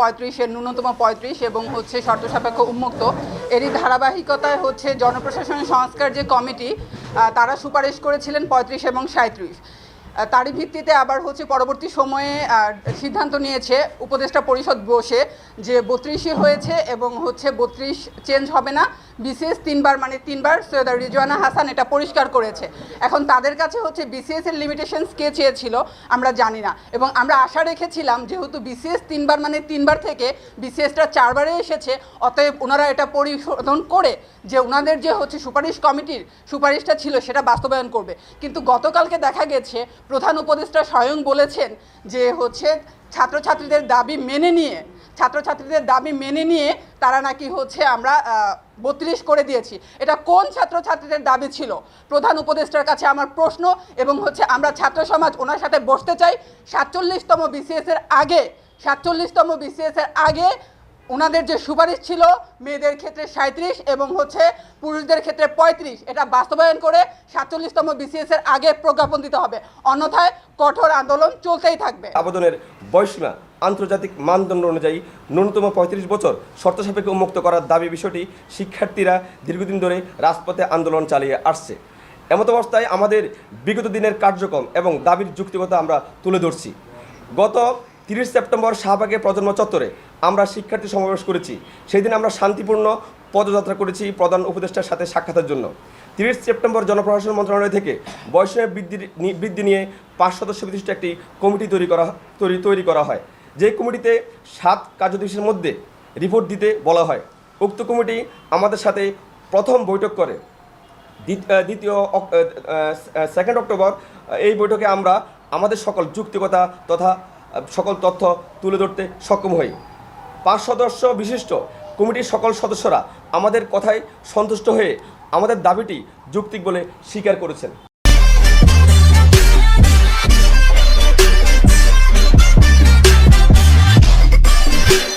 পঁয়ত্রিশের, ন্যূনতম পঁয়ত্রিশ এবং হচ্ছে শর্ত সাপেক্ষ উন্মুক্ত। এরই ধারাবাহিকতায় হচ্ছে জনপ্রশাসন সংস্কার যে কমিটি তারা সুপারিশ করেছিলেন পঁয়ত্রিশ এবং সাঁত্রিশ তারই ভিত্তিতে আবার হচ্ছে পরবর্তী সময়ে সিদ্ধান্ত নিয়েছে উপদেষ্টা পরিষদ বসে যে বত্রিশই হয়েছে এবং হচ্ছে বত্রিশ চেঞ্জ হবে না। বিসিএস তিনবার মানে তিনবার, সৈয়দা রিজওয়ানা হাসান এটা পরিষ্কার করেছে। এখন তাদের কাছে হচ্ছে বিসিএস এর লিমিটেশনস কে চেয়েছিল, আমরা জানি না। এবং আমরা আশা রেখেছিলাম যেহেতু বিসিএস তিনবার মানে তিনবার থেকে বিসিএসটা চারবারে এসেছে, অতএব ওনারা এটা পরিশোধন করে যে ওনাদের যে হচ্ছে সুপারিশ কমিটির সুপারিশটা ছিল সেটা বাস্তবায়ন করবে। কিন্তু গতকালকে দেখা গেছে প্রধান উপদেষ্টা স্বয়ং বলেছেন যে হচ্ছে ছাত্রছাত্রীদের দাবি মেনে নিয়ে, ছাত্রছাত্রীদের দাবি মেনে নিয়ে তারা নাকি হচ্ছে আমরা বত্রিশ করে দিয়েছি। এটা কোন ছাত্রছাত্রীদের দাবি ছিল? প্রধান উপদেষ্টার কাছে আমার প্রশ্ন এবং হচ্ছে আমরা ছাত্র সমাজ ওনার সাথে বসতে চাই। সাতচল্লিশতম বিসিএসের আগে, সাতচল্লিশতম বিসিএসের আগে ওনাদের যে সুপারিশ ছিল মেয়েদের ক্ষেত্রে সাঁত্রিশ এবং হচ্ছে পুরুষদের ক্ষেত্রে পঁয়ত্রিশ, এটা বাস্তবায়ন করে সাতচল্লিশতম বিসিএস এর আগে প্রজ্ঞাপন দিতে হবে। অন্যথায় কঠোর আন্দোলন চলতেই থাকবে। আবেদনের বয়সীমা আন্তর্জাতিক মানদণ্ড অনুযায়ী ন্যূনতম পঁয়ত্রিশ বছর শর্ত সাপেক্ষে উন্মুক্ত করার দাবি বিষয়টি শিক্ষার্থীরা দীর্ঘদিন ধরে রাজপথে আন্দোলন চালিয়ে আসছে। এমত অবস্থায় আমাদের বিগত দিনের কার্যক্রম এবং দাবির যুক্তিকতা আমরা তুলে ধরছি। গত তিরিশ সেপ্টেম্বর শাহবাগে প্রজন্ম চত্বরে আমরা শিক্ষার্থী সমাবেশ করেছি। সেই দিন আমরা শান্তিপূর্ণ পদযাত্রা করেছি প্রধান উপদেষ্টার সাথে সাক্ষাতের জন্য। তিরিশ সেপ্টেম্বর জনপ্রশাসন মন্ত্রণালয় থেকে বয়সের বৃদ্ধি বৃদ্ধি নিয়ে পাঁচ সদস্য বিশিষ্ট একটি কমিটি তৈরি করা, তৈরি তৈরি করা হয়। যে কমিটিতে সাত কার্যদিবসের মধ্যে রিপোর্ট দিতে বলা হয়। উক্ত কমিটি আমাদের সাথে প্রথম বৈঠক করে। দ্বিতীয় সেকেন্ড অক্টোবর এই বৈঠকে আমরা আমাদের সকল যুক্তিকতা তথা সকল তথ্য তুলে ধরতে সক্ষম হই। পাঁচ সদস্য বিশিষ্ট কমিটির সকল সদস্যরা আমাদের কথায় সন্তুষ্ট হয়ে আমাদের দাবিটি যুক্তিক বলে স্বীকার করেছেন।